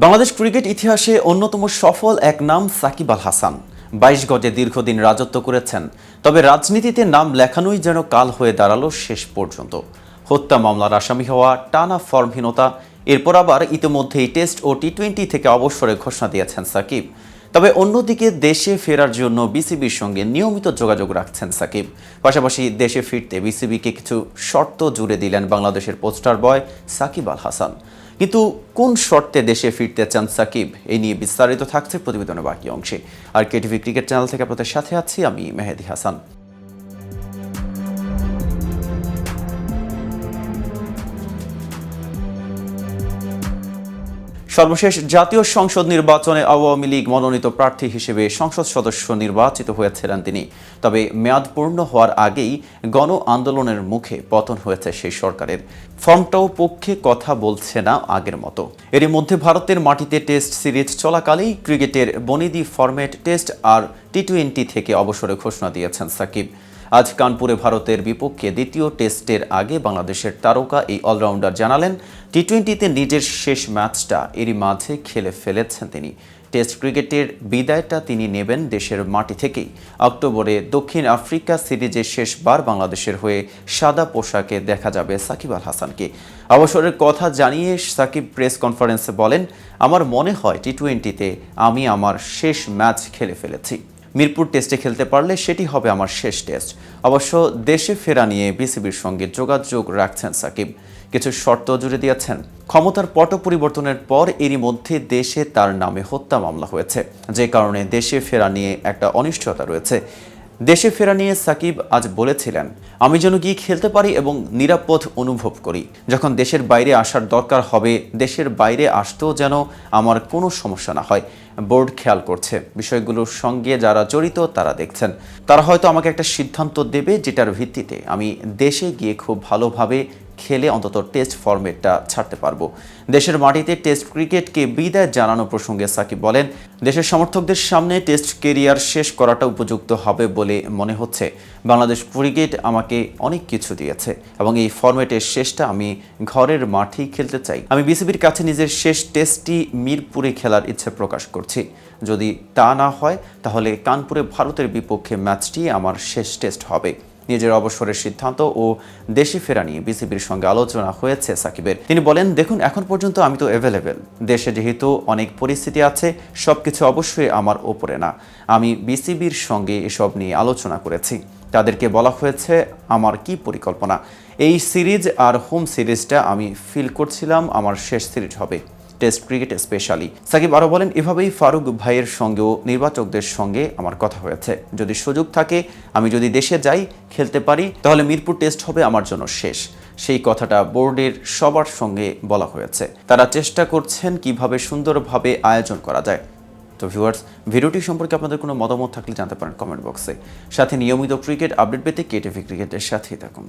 Bangladesh cricket ইতিহাসে অন্যতম সফল এক নাম সাকিব আল হাসান। বাইশ গজে দীর্ঘদিন রাজত্ব করেছেন, তবে রাজনীতিতে নাম লেখানোই যেন কাল হয়ে দাঁড়াল শেষ পর্যন্ত। হত্যা মামলার আসামি হওয়া টানা ফর্মহীনতা, এরপর আবার ইতিমধ্যেই টেস্ট ও টি টোয়েন্টি থেকে অবসরের ঘোষণা দিয়েছেন সাকিব। তবে অন্যদিকে দেশে ফেরার জন্য বিসিবির সঙ্গে নিয়মিত যোগাযোগ রাখছেন সাকিব। পাশাপাশি দেশে ফিরতে বিসিবিকে কিছু শর্ত জুড়ে দিলেন বাংলাদেশের পোস্টার বয় সাকিব আল হাসান। কিন্তু কোন শর্তে দেশে ফিরতে চান সাকিব? এই নিয়ে বিস্তারিত থাকছে প্রতিবেদনের বাকি অংশে। আর কেটিভি ক্রিকেট চ্যানেল থেকে আপনাদের সাথে আছি আমি মেহেদি হাসান। সর্বশেষ জাতীয় সংসদ নির্বাচনে আওয়ামী লীগ মনোনীত প্রার্থী হিসেবে সংসদ সদস্য নির্বাচিত হয়েছিলেন তিনি। তবে মেয়াদ পূর্ণ হওয়ার আগেই গণ আন্দোলনের মুখে পতন হয়েছে সেই সরকারের। ফর্মটাও পক্ষে কথা বলছে না আগের মতো। এরই মধ্যে ভারতের মাটিতে টেস্ট সিরিজ চলাকালেই ক্রিকেটের বনিদি ফরম্যাট টেস্ট আর টি টোয়েন্টি থেকে অবসরে ঘোষণা দিয়েছেন সাকিব। আজ কানপুরে ভারতের বিপক্ষে দ্বিতীয় টেস্টের আগে বাংলাদেশের তারকা এই অলরাউন্ডার জানালেন টি টোয়েন্টিতে নিজের শেষ ম্যাচটা এরই মাঝে খেলে ফেলেছেন তিনি। টেস্ট ক্রিকেটের বিদায়টা তিনি নেবেন দেশের মাটি থেকেই। অক্টোবরে দক্ষিণ আফ্রিকা সিরিজে শেষবার বাংলাদেশের হয়ে সাদা পোশাকে দেখা যাবে সাকিব আল হাসানকে। অবসরের কথা জানিয়ে সাকিব প্রেস কনফারেন্সে বলেন, আমার মনে হয় টি টোয়েন্টিতে আমি আমার শেষ ম্যাচ খেলে ফেলেছি। মিরপুর টেস্টে খেলতে পারলে সেটি হবে আমার শেষ টেস্ট। অবশ্য দেশে ফেরা নিয়ে বিসিবির সঙ্গে যোগাযোগ রাখছেন সাকিব। কিছু শর্ত জুড়ে দিয়েছেন। ক্ষমতার পট পরিবর্তনের পর এরই মধ্যে দেশে তার নামে হত্যা মামলা হয়েছে। যে কারণে দেশে ফেরা নিয়ে একটা অনিশ্চয়তা রয়েছে। দেশে ফেরা নিয়ে সাকিব আজ বলেছিলেন, আমি যেন গিয়ে খেলতে পারি এবং নিরাপদ অনুভব করি। যখন দেশের বাইরে আসার দরকার হবে, দেশের বাইরে আসতেও যেন আমার কোনো সমস্যা না হয়। বোর্ড খেয়াল করছে। বিষয়গুলোর সঙ্গে যারা জড়িত, তারা দেখছেন। তারা হয়তো আমাকে একটা সিদ্ধান্ত দেবে যেটার ভিত্তিতে আমি দেশে গিয়ে খুব ভালোভাবে খেলে অন্তত টেস্ট ফরম্যাটটা ছাড়তে পারব। দেশের মাটিতে টেস্ট ক্রিকেটকে বিদায় জানানো প্রসঙ্গে সাকিব বলেন, দেশের সমর্থকদের সামনে টেস্ট কেরিয়ার শেষ করাটা উপযুক্ত হবে বলে মনে হচ্ছে। বাংলাদেশ ক্রিকেট আমাকে অনেক কিছু দিয়েছে এবং এই ফরম্যাটের শেষটা আমি ঘরের মাঠেই খেলতে চাই। আমি বিসিবির কাছে নিজের শেষ টেস্টটি মিরপুরে খেলার ইচ্ছে প্রকাশ করছি। যদি তা না হয়, তাহলে কানপুরে ভারতের বিপক্ষে ম্যাচটি আমার শেষ টেস্ট হবে। নিজের অবসরের সিদ্ধান্ত ও দেশে ফেরা নিয়ে বিসিবির সঙ্গে আলোচনা হয়েছে সাকিবের। তিনি বলেন, দেখুন, এখন পর্যন্ত আমি তো অ্যাভেলেবেল দেশে যেহেতু অনেক পরিস্থিতি আছে সব কিছু অবশ্যই আমার ওপরে না। আমি বিসিবির সঙ্গে এসব নিয়ে আলোচনা করেছি। তাদেরকে বলা হয়েছে, আমার কি পরিকল্পনা? এই সিরিজ আর হোম সিরিজটা আমি ফিল করছিলাম, আমার শেষ সিরিজ হবে। Test cricket specially. সাকিব আরও বলেন, এভাবেই ফারুক ভাইয়ের সঙ্গেও নির্বাচকদের সঙ্গে আমার কথা হয়েছে। যদি সুযোগ থাকে, আমি যদি দেশে যাই, খেলতে পারি, তাহলে মিরপুর টেস্ট হবে আমার জন্য শেষ। সেই কথাটা বোর্ডের সবার সঙ্গে বলা হয়েছে। তারা চেষ্টা করছেন কীভাবে সুন্দরভাবে আয়োজন করা যায়। তো ভিউয়ার্স, ভিডিওটি সম্পর্কে আপনাদের কোনো মতামত থাকলে জানতে পারেন কমেন্ট বক্সে। সাথে নিয়মিত ক্রিকেট আপডেট পেতে কেটিভি ক্রিকেটের সাথেই থাকুন।